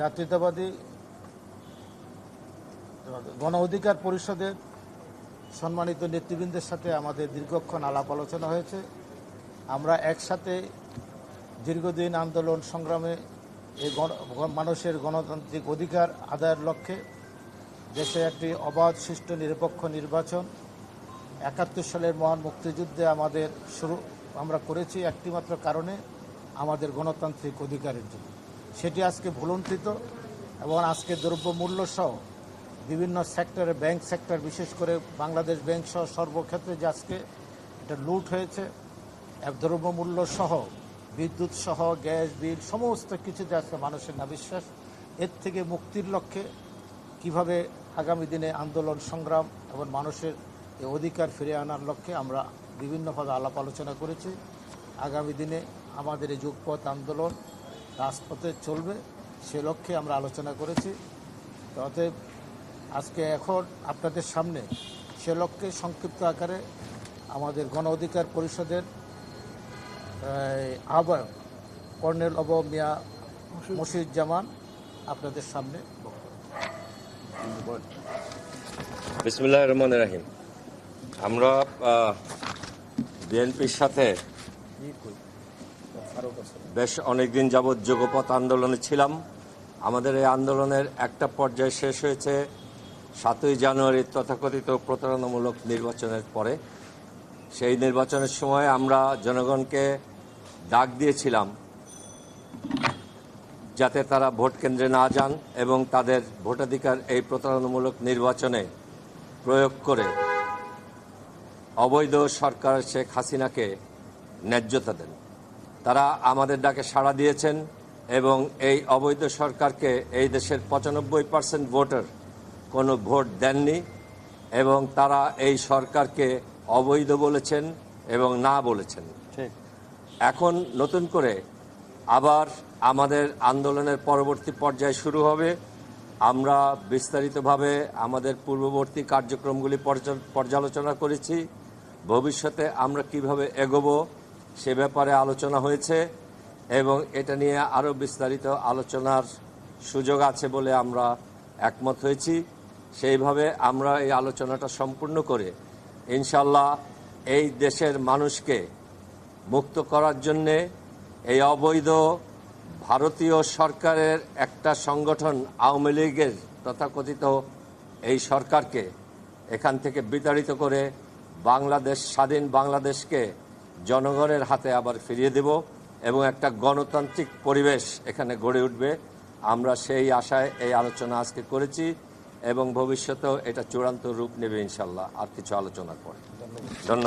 জাতীয়তাবাদী গণ অধিকার পরিষদের সম্মানিত নেতৃবৃন্দের সাথে আমাদের দীর্ঘক্ষণ আলাপ আলোচনা হয়েছে। আমরা একসাথে দীর্ঘদিন আন্দোলন সংগ্রামে এই মানুষের গণতান্ত্রিক অধিকার আদায়ের লক্ষ্যে দেশে একটি অবাধ, সুষ্ঠু, নিরপেক্ষ নির্বাচন, একাত্তর সালের মহান মুক্তিযুদ্ধে আমাদের শুরু আমরা করেছি একটিমাত্র কারণে আমাদের গণতান্ত্রিক অধিকারের জন্য। সেটি আজকে ভুলন্তিত এবং আজকে দ্রব্যমূল্য সহ বিভিন্ন সেক্টরে, ব্যাংক সেক্টর, বিশেষ করে বাংলাদেশ ব্যাংক সহ সর্বক্ষেত্রে যে আজকে এটা লুট হয়েছে দ্রব্যমূল্য সহ, বিদ্যুৎ সহ, গ্যাস বিল, সমস্ত কিছুতে আজকে মানুষের না বিশ্বাস এর থেকে মুক্তির লক্ষ্যে কীভাবে আগামী দিনে আন্দোলন সংগ্রাম এবং মানুষের অধিকার ফিরে আনার লক্ষ্যে আমরা বিভিন্নভাবে আলাপ আলোচনা করেছি। আগামী দিনে আমাদের এই যুগপথ আন্দোলন রাজপথে চলবে সে লক্ষ্যে আমরা আলোচনা করেছি। অতএব আজকে এখন আপনাদের সামনে সে লক্ষ্যে সংক্ষিপ্ত আকারে আমাদের গণ অধিকার পরিষদের আহ্বায়ক কর্নেল অব মিয়া মশিদুজ্জামান আপনাদের সামনে বিসমুল্লাহ রহমান রাহিম। আমরা বিএনপির সাথে বেশ অনেকদিন যাবৎ যুগপথ আন্দোলনে ছিলাম। আমাদের এই আন্দোলনের একটা পর্যায়ে শেষ হয়েছে সাতই জানুয়ারির তথাকথিত প্রতারণামূলক নির্বাচনের পরে। সেই নির্বাচনের সময় আমরা জনগণকে ডাক দিয়েছিলাম যাতে তারা ভোট কেন্দ্রে না যান এবং তাদের ভোটাধিকার এই প্রতারণামূলক নির্বাচনে প্রয়োগ করে অবৈধ সরকার শেখ হাসিনাকে ন্যায্যতা দেন। তারা আমাদের ডাকে সাড়া দিয়েছেন এবং এই অবৈধ সরকারকে এই দেশের পঁচানব্বই পার্সেন্ট ভোটার কোনো ভোট দেননি এবং তারা এই সরকারকে অবৈধ বলেছেন এবং না বলেছেন। ঠিক। এখন নতুন করে আবার আমাদের আন্দোলনের পরবর্তী পর্যায় শুরু হবে। আমরা বিস্তারিতভাবে আমাদের পূর্ববর্তী কার্যক্রমগুলি পর্যা- পর্যালোচনা করেছি। ভবিষ্যতে আমরা কীভাবে এগোবো সে ব্যাপারে আলোচনা হয়েছে এবং এটা নিয়ে আরও বিস্তারিত আলোচনার সুযোগ আছে বলে আমরা একমত হয়েছি। সেইভাবে আমরা এই আলোচনাটা সম্পূর্ণ করে ইনশাল্লাহ এই দেশের মানুষকে মুক্ত করার জন্যে এই অবৈধ ভারতীয় সরকারের একটা সংগঠন আওয়ামী লীগের তথাকথিত এই সরকারকে এখান থেকে বিতাড়িত করে বাংলাদেশ, স্বাধীন বাংলাদেশকে জনগণের হাতে আবার ফিরিয়ে দেব এবং একটা গণতান্ত্রিক পরিবেশ এখানে গড়ে উঠবে। আমরা সেই আশায় এই আলোচনা আজকে করেছি এবং ভবিষ্যতেও এটা চূড়ান্ত রূপ নেবে ইনশাল্লাহ। আর কিছু আলোচনা করে ধন্যবাদ।